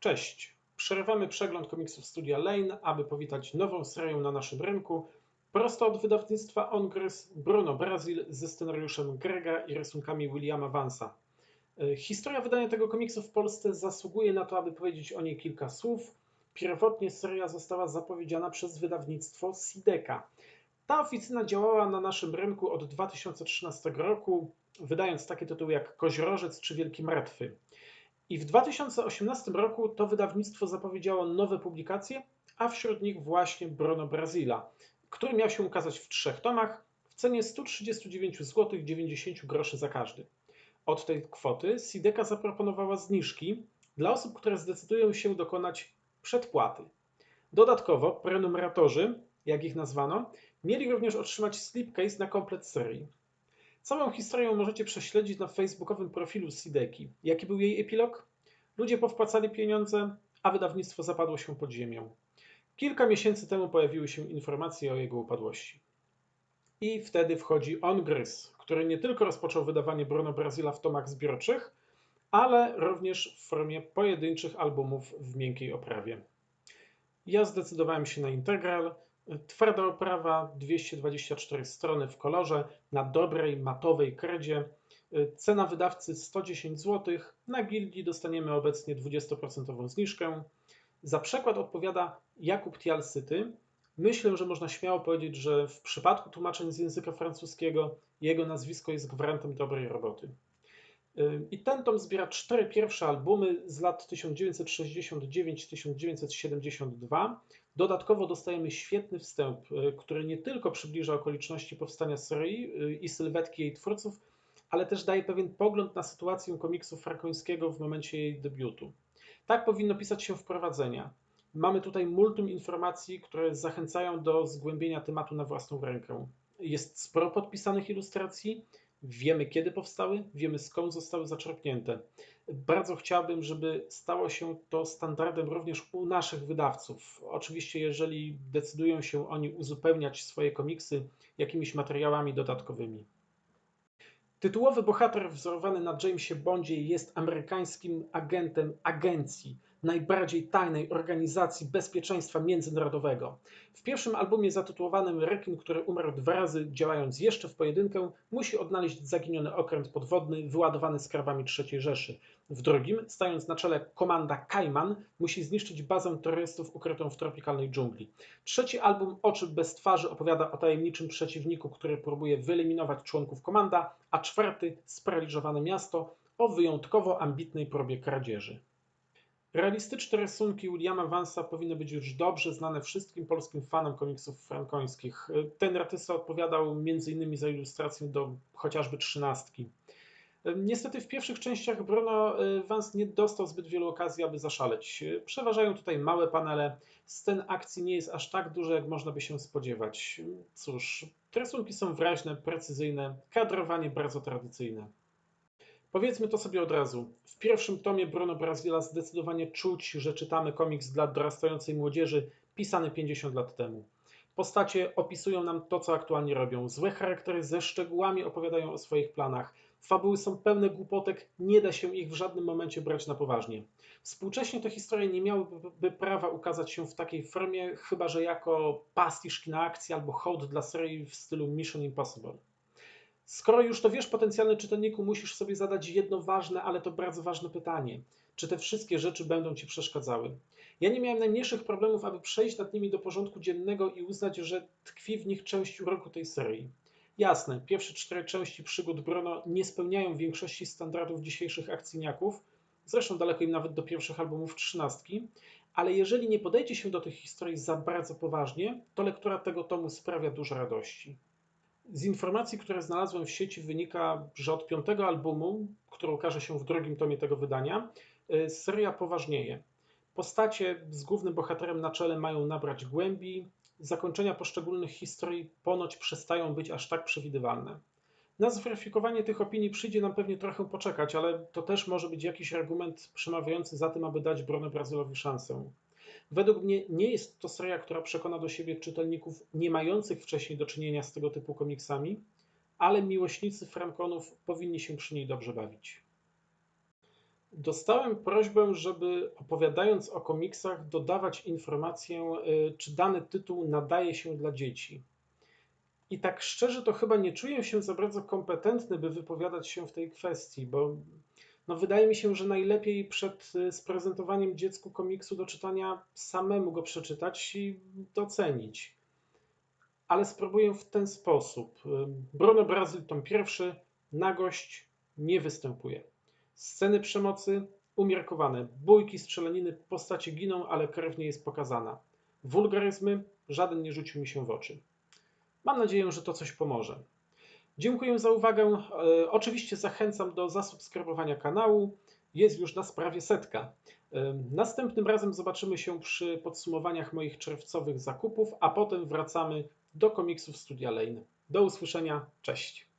Cześć! Przerywamy przegląd komiksów Studia Lane, aby powitać nową serię na naszym rynku. Prosto od wydawnictwa Ongres Bruno Brazil ze scenariuszem Grega i rysunkami Williama Vansa. E, Historia wydania tego komiksu w Polsce zasługuje na to, aby powiedzieć o niej kilka słów. Pierwotnie seria została zapowiedziana przez wydawnictwo Sideka. Ta oficyna działała na naszym rynku od 2013 roku, wydając takie tytuły jak Koźrożec czy Wielki Martwy. I w 2018 roku to wydawnictwo zapowiedziało nowe publikacje, a wśród nich właśnie Bruno Brazila, który miał się ukazać w trzech tomach w cenie 139 zł 90 groszy za każdy. Od tej kwoty Sideka zaproponowała zniżki dla osób, które zdecydują się dokonać przedpłaty. Dodatkowo prenumeratorzy, jak ich nazwano, mieli również otrzymać slipcase na komplet serii. Całą historię możecie prześledzić na facebookowym profilu Sideki. Jaki był jej epilog? Ludzie powpłacali pieniądze, a wydawnictwo zapadło się pod ziemią. Kilka miesięcy temu pojawiły się informacje o jego upadłości. I wtedy wchodzi Ongryz, który nie tylko rozpoczął wydawanie Bruno Brazila w tomach zbiorczych, ale również w formie pojedynczych albumów w miękkiej oprawie. Ja zdecydowałem się na integral, Twarda oprawa, 224 strony w kolorze, na dobrej, matowej kredzie. Cena wydawcy 110 zł. Na gildii dostaniemy obecnie 20% zniżkę. Za przekład odpowiada Jakub Tialsyty. Myślę, że można śmiało powiedzieć, że w przypadku tłumaczeń z języka francuskiego jego nazwisko jest gwarantem dobrej roboty. I ten tom zbiera cztery pierwsze albumy z lat 1969-1972. Dodatkowo dostajemy świetny wstęp, y, który nie tylko przybliża okoliczności powstania serii y, i sylwetki jej twórców, ale też daje pewien pogląd na sytuację komiksu frankońskiego w momencie jej debiutu. Tak powinno pisać się wprowadzenia. Mamy tutaj multum informacji, które zachęcają do zgłębienia tematu na własną rękę. Jest sporo podpisanych ilustracji, Wiemy, kiedy powstały, wiemy skąd zostały zaczerpnięte. Bardzo chciałbym, żeby stało się to standardem również u naszych wydawców. Oczywiście, jeżeli decydują się oni uzupełniać swoje komiksy jakimiś materiałami dodatkowymi. Tytułowy bohater wzorowany na Jamesie Bondzie jest amerykańskim agentem agencji najbardziej tajnej organizacji bezpieczeństwa międzynarodowego. W pierwszym albumie zatytułowanym Rekin, który umarł dwa razy działając jeszcze w pojedynkę, musi odnaleźć zaginiony okręt podwodny wyładowany skarbami III Rzeszy. W drugim, stając na czele komanda Kajman, musi zniszczyć bazę terrorystów ukrytą w tropikalnej dżungli. Trzeci album Oczy bez twarzy opowiada o tajemniczym przeciwniku, który próbuje wyeliminować członków komanda, a czwarty Sparaliżowane miasto o wyjątkowo ambitnej próbie kradzieży. Realistyczne rysunki Williama Vansa powinny być już dobrze znane wszystkim polskim fanom komiksów frankońskich. Ten artysta odpowiadał m.in. za ilustrację do chociażby trzynastki. Niestety w pierwszych częściach Bruno y, Vance nie dostał zbyt wielu okazji, aby zaszaleć. Przeważają tutaj małe panele, scen akcji nie jest aż tak dużo, jak można by się spodziewać. Cóż, rysunki są wyraźne, precyzyjne, kadrowanie bardzo tradycyjne. Powiedzmy to sobie od razu. W pierwszym tomie Bruno Brazila zdecydowanie czuć, że czytamy komiks dla dorastającej młodzieży pisany 50 lat temu. Postacie opisują nam to, co aktualnie robią. Złe charaktery ze szczegółami opowiadają o swoich planach. Fabuły są pełne głupotek, nie da się ich w żadnym momencie brać na poważnie. Współcześnie te historie nie miałyby prawa ukazać się w takiej formie, chyba że jako pastisz na akcji albo hołd dla serii w stylu Mission Impossible. Skoro już to wiesz, potencjalny czytelniku, musisz sobie zadać jedno ważne, ale to bardzo ważne pytanie. Czy te wszystkie rzeczy będą ci przeszkadzały? Ja nie miałem najmniejszych problemów, aby przejść nad nimi do porządku dziennego i uznać, że tkwi w nich część uroku tej serii. Jasne, pierwsze cztery części przygód Bruno nie spełniają większości standardów dzisiejszych akcyjniaków, zresztą daleko im nawet do pierwszych albumów trzynastki, ale jeżeli nie podejdzie się do tych historii za bardzo poważnie, to lektura tego tomu sprawia dużo radości. Z informacji, które znalazłem w sieci wynika, że od piątego albumu, który ukaże się w drugim tomie tego wydania, y, seria poważnieje. Postacie z głównym bohaterem na czele mają nabrać głębi, zakończenia poszczególnych historii ponoć przestają być aż tak przewidywalne. Na zweryfikowanie tych opinii przyjdzie nam pewnie trochę poczekać, ale to też może być jakiś argument przemawiający za tym, aby dać Bruno Brazylowi szansę. Według mnie nie jest to seria, która przekona do siebie czytelników nie mających wcześniej do czynienia z tego typu komiksami, ale miłośnicy Frankonów powinni się przy niej dobrze bawić. Dostałem prośbę, żeby opowiadając o komiksach, dodawać informację, y, czy dany tytuł nadaje się dla dzieci. I tak szczerze, to chyba nie czuję się za bardzo kompetentny, by wypowiadać się w tej kwestii, bo no wydaje mi się, że najlepiej przed y, sprezentowaniem dziecku komiksu do czytania samemu go przeczytać i docenić. Ale spróbuję w ten sposób. Y, Bruno Brazil, tom pierwszy, nagość nie występuje. Sceny przemocy umiarkowane, bójki, strzelaniny, postacie giną, ale krew nie jest pokazana. Wulgaryzmy, żaden nie rzucił mi się w oczy. Mam nadzieję, że to coś pomoże. Dziękuję za uwagę. E, Oczywiście zachęcam do zasubskrybowania kanału. Jest już na sprawie setka. E, Następnym razem zobaczymy się przy podsumowaniach moich czerwcowych zakupów, a potem wracamy do komiksów Studia Lane. Do usłyszenia, cześć.